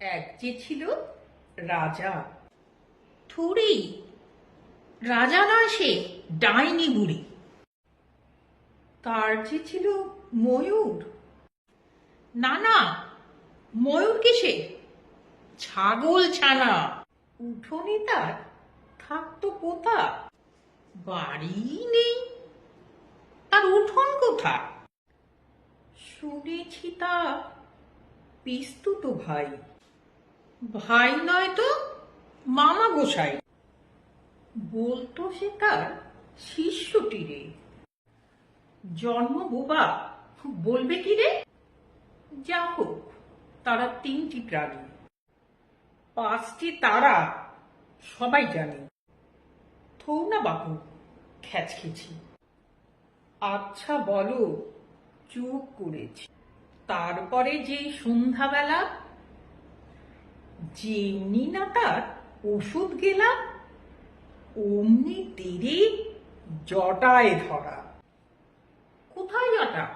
এক যে ছিল রাজা। থুড়ি, রাজা নয় সে, ডাইনি বুড়ি। তার যে ছিল ময়ূর। না না, ময়ূর কিসে ছাগল ছানা। উঠোনে তার থাকতো পোতা। বাড়ি নেই। তার উঠোন কোথা শুনেছি তা পিস্তুত ভাই। ভাই নয় তো, মামা গোসাই। বলতো সে তার শিষ্যটি রে। জন্ম বোবা, বলবে কি রে? যা হোক তারা তিনটি প্রাণী। পাঁচটি তারা সবাই জানে। থৌ না বাপু খ্যাচখেছি আচ্ছা বলো, চুপ করেছি। তারপরে যেই সন্ধ্যাবেলা যেমনি না তার ওষুধ গেলাম, অমনি তেরে জটায় ধরা। কোথায় জটা?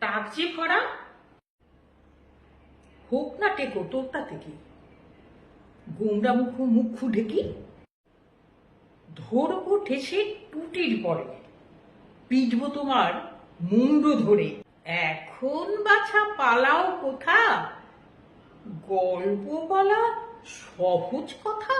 টাক যে ভরা। হোক না টেকো তোরটা থেকে। গোমরা মুখ মুখ ঢেকি ধরবো ঠেসে টুটির পরে। পিটবো তোমার মুন্ড ধরে। এখন বাছা পালাও কোথা? গল্প বলা সহজ কথা।